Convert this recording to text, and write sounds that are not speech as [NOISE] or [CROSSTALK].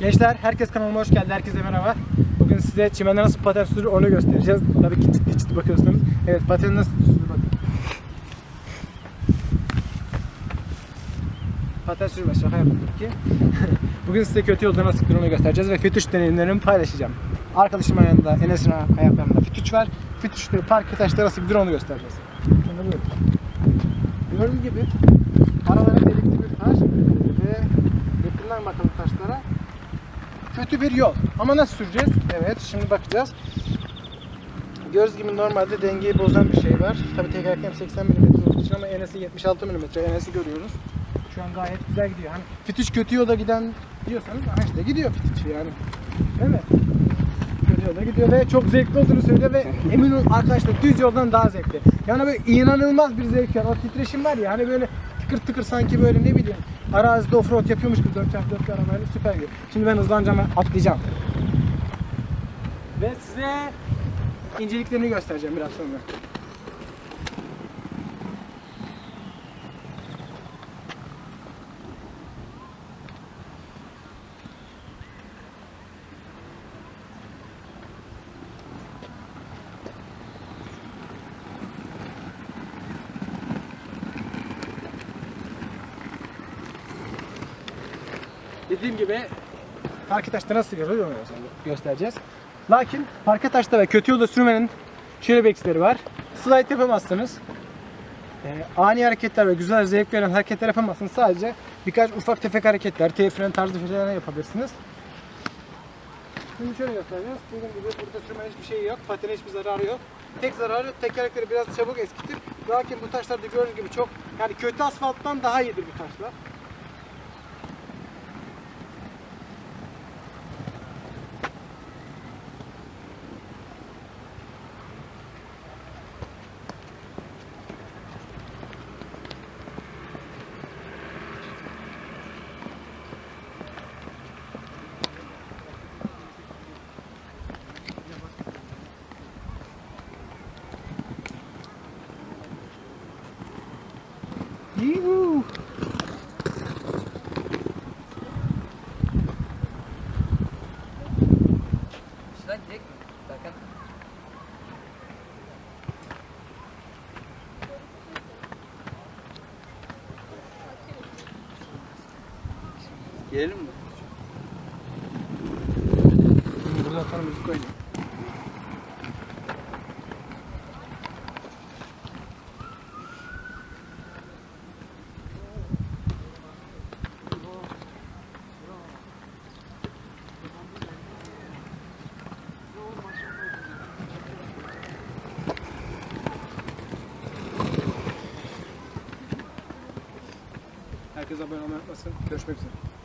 Gençler herkes kanalıma hoş geldi. Herkese merhaba. Bugün size çimende nasıl paten sürülür onu göstereceğiz. Tabii ki ciddi ciddi bakıyorsunuz. Evet paten nasıl sürülür bakın. Paten sürme şaka yaptım ki. [LAUGHS] Bugün size kötü yolda nasıl gidilir onu göstereceğiz ve fetüş deneyimlerimi paylaşacağım. Arkadaşım yanında Enes'in ayaklarında fetüş var. Fetüşte park taşta nasıl gidilir onu göstereceğiz. Gördüğünüz gibi aralara delikli bir taş ve yakından bakalım. Kötü bir yol. Ama nasıl süreceğiz? Evet şimdi bakacağız. Gördüğünüz gibi normalde dengeyi bozan bir şey var. Tabii tekerleğim 80 mm olduğu için ama enesi 76 mm. Enesi görüyoruz. Şu an gayet güzel gidiyor. Hani fitiş kötü yolda giden diyorsanız işte gidiyor fitiş yani. Değil mi? Kötü yolda gidiyor ve çok zevkli olduğunu söylüyor ve [LAUGHS] emin olun arkadaşlar düz yoldan daha zevkli. Yani böyle inanılmaz bir zevk var. O titreşim var ya hani böyle tıkır tıkır sanki böyle ne bileyim arazide offroad yapıyormuş gibi 4x4 bir arabayla süper gibi. Şimdi ben hızlanacağım ve atlayacağım. Ve size inceliklerini göstereceğim biraz sonra. Dediğim gibi parke taşta nasıl görülür onu göstereceğiz. Lakin parke taşta ve kötü yolda sürmenin şöyle bir var. Slide yapamazsınız. Ee, ani hareketler ve güzel zevk veren hareketler yapamazsınız. Sadece birkaç ufak tefek hareketler, T fren tarzı şeyler yapabilirsiniz. Şimdi şöyle göstereceğiz. Dediğim gibi burada sürmenin hiçbir şey yok. Patene hiçbir zararı yok. Tek zararı tekerlekleri biraz çabuk eskitir. Lakin bu taşlar da gördüğünüz gibi çok yani kötü asfalttan daha iyidir bu taşlar. Yuhuu. Şuradan direkt mi? Gelelim mi? Burada sonra müzik koyacağım. Herkes abone olmayı unutmasın. Görüşmek üzere.